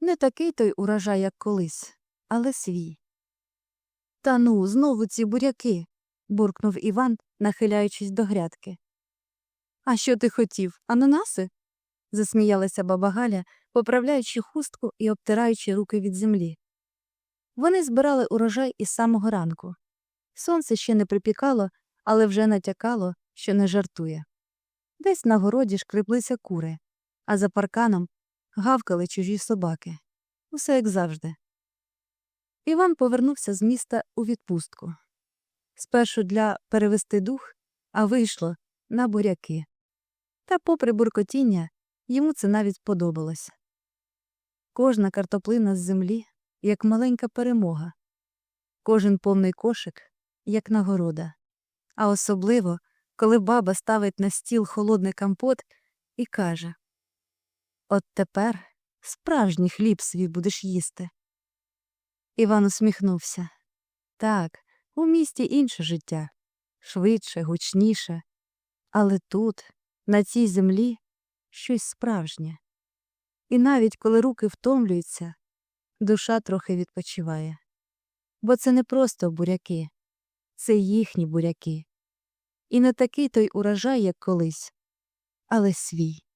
Не такий той урожай, як колись, але свій. Та ну, знову ці буряки. буркнув Іван, нахиляючись до грядки. А що ти хотів? Ананаси? засміялася баба Галя, поправляючи хустку і обтираючи руки від землі. Вони збирали урожай із самого ранку. Сонце ще не припікало, але вже натякало, що не жартує. Десь на городі шкреблися кури, а за парканом гавкали чужі собаки. Усе як завжди. Іван повернувся з міста у відпустку. Спершу для перевести дух, а вийшло на буряки. Та, попри буркотіння, йому це навіть сподобалося. Кожна картоплина з землі, як маленька перемога, кожен повний кошик, як нагорода. А особливо, коли баба ставить на стіл холодний компот і каже От тепер справжній хліб свій будеш їсти. Іван усміхнувся. Так, у місті інше життя швидше, гучніше, але тут, на цій землі, щось справжнє. І навіть коли руки втомлюються, душа трохи відпочиває. Бо це не просто буряки, це їхні буряки. І не такий той урожай, як колись, але свій.